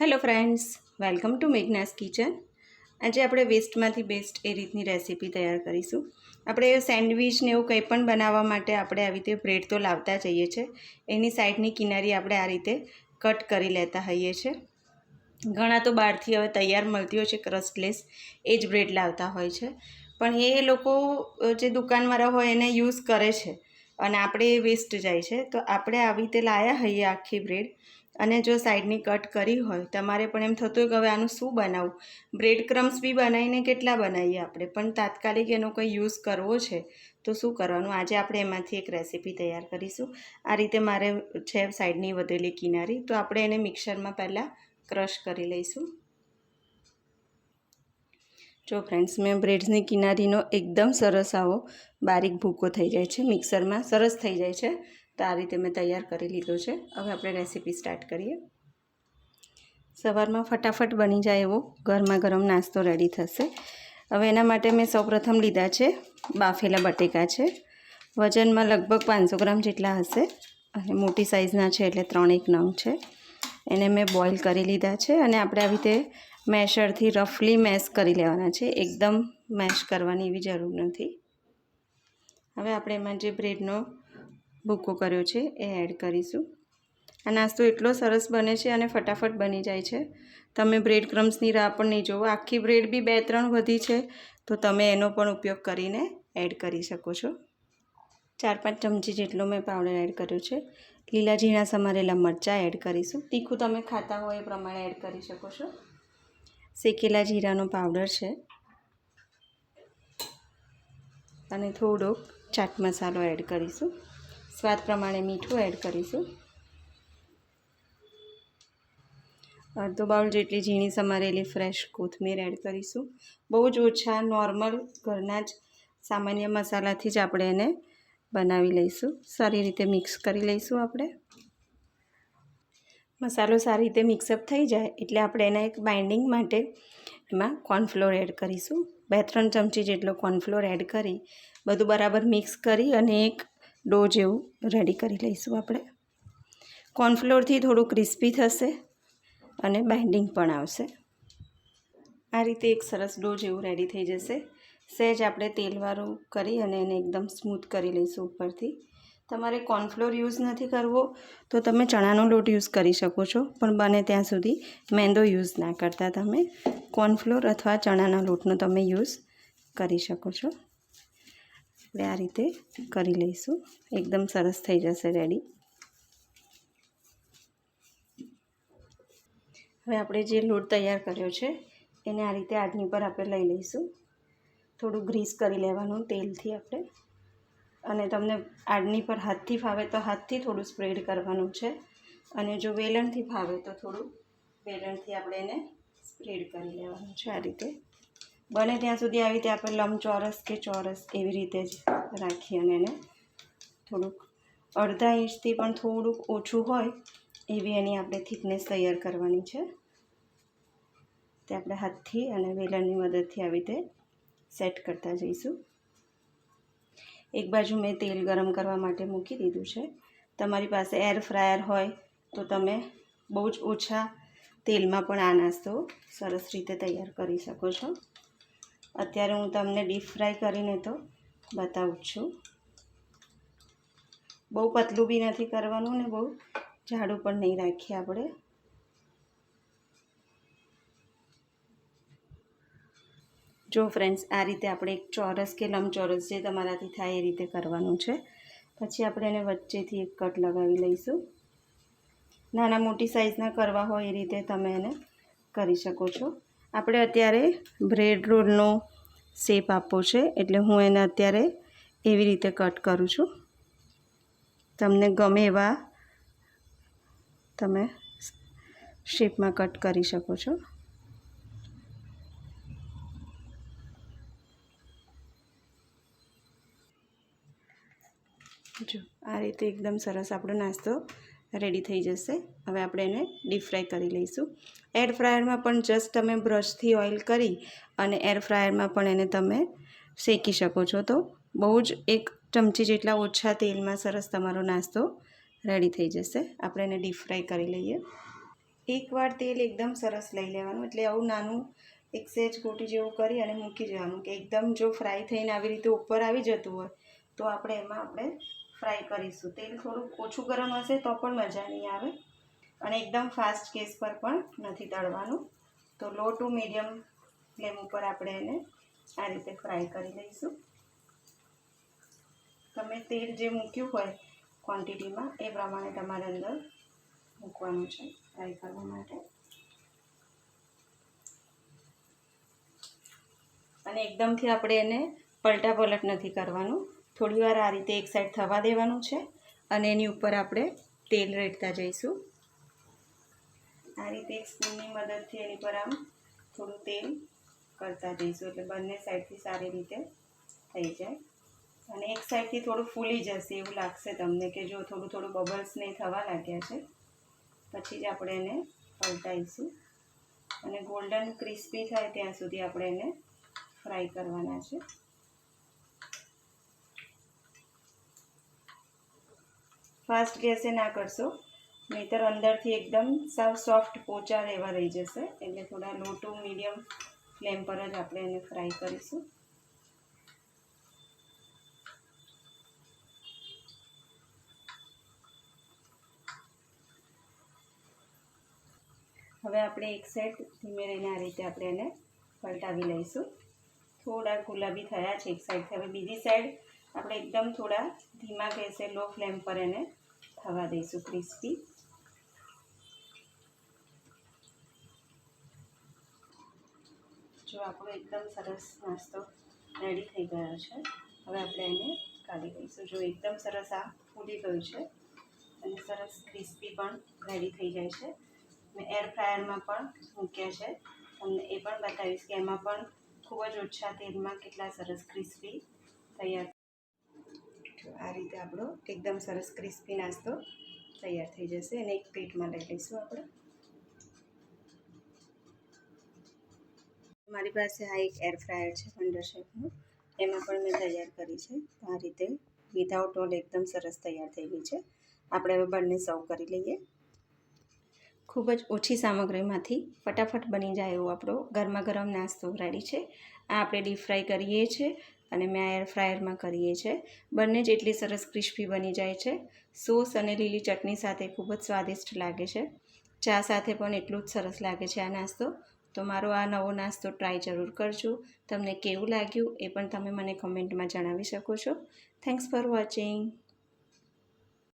Hello friends welcome to Meghna's kitchen આજે આપણે વેસ્ટમાંથી best એ રીતની રેસીપી તૈયાર કરીશું. આપણે સેન્ડવિચ ને એવું કંઈ પણ બનાવવા માટે આપણે આવી રીતે બ્રેડ તો લાવતા જઈએ છીએ એની સાઈડની કિનારી આપણે આ રીતે કટ કરી લેતા હોઈએ છીએ ઘણા તો બહારથી હવે તૈયાર મળતી હોય છે ક્રસ્ટલેસ એ જ બ્રેડ લાવતા હોય છે. પણ એ લોકો જે દુકાનવાળા હોય એને યુઝ કરે છે. અને આપણે એ વેસ્ટ જાય છે. તો આપણે આવી રીતે લાયા હોઈએ આખી બ્રેડ અને જો સાઈડની કટ કરી હોય, તમારે પણ એમ થતું હોય કે હવે આનું શું બનાવવું બ્રેડ ક્રમ્સ બી બનાવીને કેટલા બનાવીએ આપણે? પણ તાત્કાલિક એનો કોઈ યુઝ કરવો છે, તો શું કરવાનું? આજે આપણે એમાંથી એક રેસીપી તૈયાર કરીશું. આ રીતે મારે છે સાઈડની વધેલી કિનારી, તો આપણે એને મિક્સરમાં પહેલાં ક્રશ કરી લઈશું. જો ફ્રેન્ડ્સ, મેં બ્રેડ્સની કિનારીનો એકદમ સરસ આવો બારીક ભૂકો થઈ જાય છે, મિક્સરમાં સરસ થઈ જાય છે. તો આ રીતે મેં તૈયાર કરી લીધો છે. હવે આપણે રેસીપી સ્ટાર્ટ કરીએ. સવારમાં ફટાફટ બની જાય એવો ગરમા ગરમ નાસ્તો રેડી થશે. હવે એના માટે મેં સૌપ્રથમ લીધા છે બાફેલા બટેકા છે. વજનમાં લગભગ પાંચસો ગ્રામ જેટલા હશે અને મોટી સાઇઝના છે એટલે ત્રણ એક નંગ છે. એને મેં બોઇલ કરી લીધા છે અને આપણે આવી રીતે મેશરથી રફલી મેશ કરી લેવાના છે. એકદમ મેશ કરવાની એવી જરૂર નથી. હવે આપણે એમાં જે બ્રેડનો ભૂકો કર્યો છે એ એડ કરીશું. આ નાસ્તો એટલો સરસ બને છે અને ફટાફટ બની જાય છે. તમે બ્રેડ ક્રમ્સની રાહ પણ નહીં જોવો. આખી બ્રેડ બી બે ત્રણ વધી છે, તો તમે એનો પણ ઉપયોગ કરીને એડ કરી શકો છો. ચાર પાંચ ચમચી જેટલો મેં પાવડર એડ કર્યો છે. લીલા ઝીણા સમારેલા મરચાં એડ કરીશું. તીખું તમે ખાતા હોય એ પ્રમાણે એડ કરી શકો છો. શેકેલા જીરાનો પાવડર છે. અને થોડોક ચાટ મસાલો એડ કરીશું. સ્વાદ પ્રમાણે મીઠું એડ કરીશું. અડધો બાઉલ જેટલી ઝીણી સમારેલી ફ્રેશ કોથમીર એડ કરીશું. બહુ જ ઓછા નોર્મલ ઘરના જ સામાન્ય મસાલાથી જ આપણે એને બનાવી લઈશું. સારી રીતે મિક્સ કરી લઈશું આપણે. મસાલો સારી રીતે મિક્સઅપ થઈ જાય એટલે આપણે એના એક બાઇન્ડિંગ માટે એમાં કોર્નફ્લોર એડ કરીશું. બે, ત્રણ ચમચી જેટલો કોર્નફ્લોર એડ કરી, બધું બરાબર મિક્સ કરી અને એક ડો જેવું રેડી કરી લઈશું આપણે. કોર્નફ્લોરથી થોડું ક્રિસ્પી થશે અને બાઇન્ડિંગ પણ આવશે. આ રીતે એક સરસ ડો જેવું રેડી થઈ જશે. સહેજ આપણે તેલવાળું કરી અને એને એકદમ સ્મૂથ કરી લઈશું ઉપરથી. તમારે કોર્નફ્લોર યુઝ નથી કરવો તો તમે ચણાનો લોટ યુઝ કરી શકો છો, પણ બને ત્યાં સુધી મેંદો યુઝ ના કરતા તમે. કોર્નફ્લોર અથવા ચણાના લોટનો તમે યુઝ કરી શકો છો. આપણે આ રીતે કરી લઈશું. એકદમ સરસ થઈ જશે રેડી હવે આપણે જે લોટ તૈયાર કર્યો છે, એને આ રીતે આડની પર આપણે લઈ લઈશું. થોડું ગ્રીસ કરી લેવાનું તેલથી આપણે. અને તમને આડની પર હાથથી ફાવે તો હાથથી થોડું સ્પ્રેડ કરવાનું છે. અને જો વેલણથી ફાવે તો થોડું વેલણથી આપણે એને સ્પ્રેડ કરી લેવાનું છે આ રીતે. બને ત્યાં સુધી આવી રીતે આપણે લંબચોરસ કે ચોરસ એવી રીતે જ રાખી અને એને થોડુંક અડધા ઇંચથી પણ થોડુંક ઓછું હોય એવી એની આપણે થિકનેસ તૈયાર કરવાની છે. તે આપણે હાથથી અને વેલણની મદદથી આવી રીતે સેટ કરતા જઈશું. એક બાજુ મેં તેલ ગરમ કરવા માટે મૂકી દીધું છે. તમારી પાસે એર ફ્રાયર હોય તો તમે બહુ જ ઓછા તેલમાં પણ આ નાસ્તો સરસ રીતે તૈયાર કરી શકો છો. અત્યારે હું તમને ડીપ ફ્રાય કરીને તો બતાવું છું. બહુ પતલું બી નથી કરવાનું ને બહુ જાડું પણ નહીં રાખીએ આપણે. જો ફ્રેન્ડ્સ આ રીતે આપણે એક ચોરસ કે લંબચોરસ જે તમારાથી થાય એ રીતે કરવાનું છે. પછી આપણે એને વચ્ચેથી એક કટ લગાવી લઈશું. નાના મોટી સાઇઝના કરવા હોય એ રીતે તમે એને કરી શકો છો. આપણે અત્યારે બ્રેડ રોલનો શેપ આપવો છે એટલે હું એને અત્યારે એવી રીતે કટ કરું છું. તમને ગમે એવા તમે શેપમાં કટ કરી શકો છો. જો, આ રીતે એકદમ સરસ આપણો નાસ્તો રેડી થઈ જશે. હવે આપણે એને ડીપ ફ્રાય કરી લઈશું. એર ફ્રાયરમાં પણ જસ્ટ તમે બ્રશથી ઓઇલ કરી અને એર ફ્રાયરમાં પણ એને તમે શેકી શકો છો. તો બહુ જ એક ચમચી જેટલા ઓછા તેલમાં સરસ તમારો નાસ્તો રેડી થઈ જશે. આપણે એને ડીપ ફ્રાય કરી લઈએ. એકવાર તેલ એકદમ સરસ લઈ લેવાનું. એટલે આવું નાનું એક સેજ ગોટી જેવું કરી અને મૂકી જવાનું કે એકદમ જો ફ્રાય થઈને આવી રીતે ઉપર આવી જતું હોય, તો આપણે એમાં આપણે ફ્રાય કરીશું. તેલ થોડુંક ઓછું ગરમ હશે તો પણ મજા નહીં આવે. અને એકદમ ફાસ્ટ ગેસ પર પણ નથી તળવાનું. તો લો ટુ મીડિયમ ફ્લેમ ઉપર આપણે એને આ રીતે ફ્રાય કરી લઈશું. તમે તેલ જે મૂક્યું હોય ક્વોન્ટિટીમાં એ પ્રમાણે તમારે અંદર મૂકવાનું છે ફ્રાય કરવા માટે. અને એકદમથી આપણે એને પલટા પલટ નથી કરવાનું. થોડી વાર આ રીતે એક સાઈડ થવા દેવાનું છે અને એની ઉપર આપણે તેલ રેડતા જઈશું. આ રીતે એક સ્પૂનની મદદથી એની પર આમ થોડું તેલ કરતા જઈશું. એટલે બંને સાઈડથી સારી રીતે થઈ જાય. અને એક સાઈડથી થોડું ફૂલી જશે એવું લાગશે તમને કે જો થોડું થોડું બબલ્સ નહીં થવા લાગ્યા છે. પછી જ આપણે એને પલટાઈશું. અને ગોલ્ડન ક્રિસ્પી થાય ત્યાં સુધી આપણે એને ફ્રાય કરવાના છે. ફાસ્ટ ગેસે ના કરશો. નહીતર અંદરથી એકદમ સાવ સોફ્ટ પોચા રહેવા રહી જશે. એટલે થોડા લો ટુ મીડિયમ ફ્લેમ પર જ આપણે એને ફ્રાય કરીશું. હવે આપણે એક સાઈડ ધીમે રહીને આ રીતે આપણે એને પલટાવી લઈશું. થોડા ગુલાબી થયા છે એક સાઈડથી હવે બીજી સાઈડ આપણે એકદમ થોડા ધીમા ગેસે લો ફ્લેમ પર એને થવા દઈશું ક્રિસ્પી જો આપણો એકદમ સરસ નાસ્તો રેડી થઈ ગયો છે, હવે આપણે એને કાઢી લઈશું. જો એકદમ સરસ આ ફૂલી ગયું છે અને સરસ ક્રિસ્પી પણ રેડી થઈ જાય છે. મેં એર ફ્રાયરમાં પણ મૂક્યા છે. તમને એ પણ બતાવીશ કે એમાં પણ ખૂબ જ ઓછા તેલમાં કેટલા સરસ ક્રિસ્પી તૈયાર તો આ રીતે આપણો એકદમ સરસ ક્રિસ્પી નાસ્તો તૈયાર થઈ જશે અને એક પ્લેટમાં લઈ લઈશું આપણે. મારી પાસે આ એક એર ફ્રાયર છે વંડર શેફનું એમાં પણ મેં તૈયાર કરી છે. આ રીતે વિધાઉટ ઓલ એકદમ સરસ તૈયાર થઈ ગઈ છે. આપણે હવે બંને સર્વ કરી લઈએ. ખૂબ જ ઓછી સામગ્રીમાંથી ફટાફટ બની જાય એવો આપણો ગરમા ગરમ નાસ્તો રેડી છે. આ આપણે ડીપ ફ્રાય કરીએ છીએ. અને મેં એર ફ્રાયરમાં કરીએ છીએ બંને જ એટલી સરસ ક્રિસ્પી બની જાય છે. સોસ અને લીલી ચટણી સાથે ખૂબ જ સ્વાદિષ્ટ લાગે છે. ચા સાથે પણ એટલું જ સરસ લાગે છે આ નાસ્તો. તો મારો આ નવો નાસ્તો ટ્રાય જરૂર કરજો. તમને કેવું લાગ્યું એ પણ તમે મને કમેન્ટમાં જણાવી શકો છો. Thanks for watching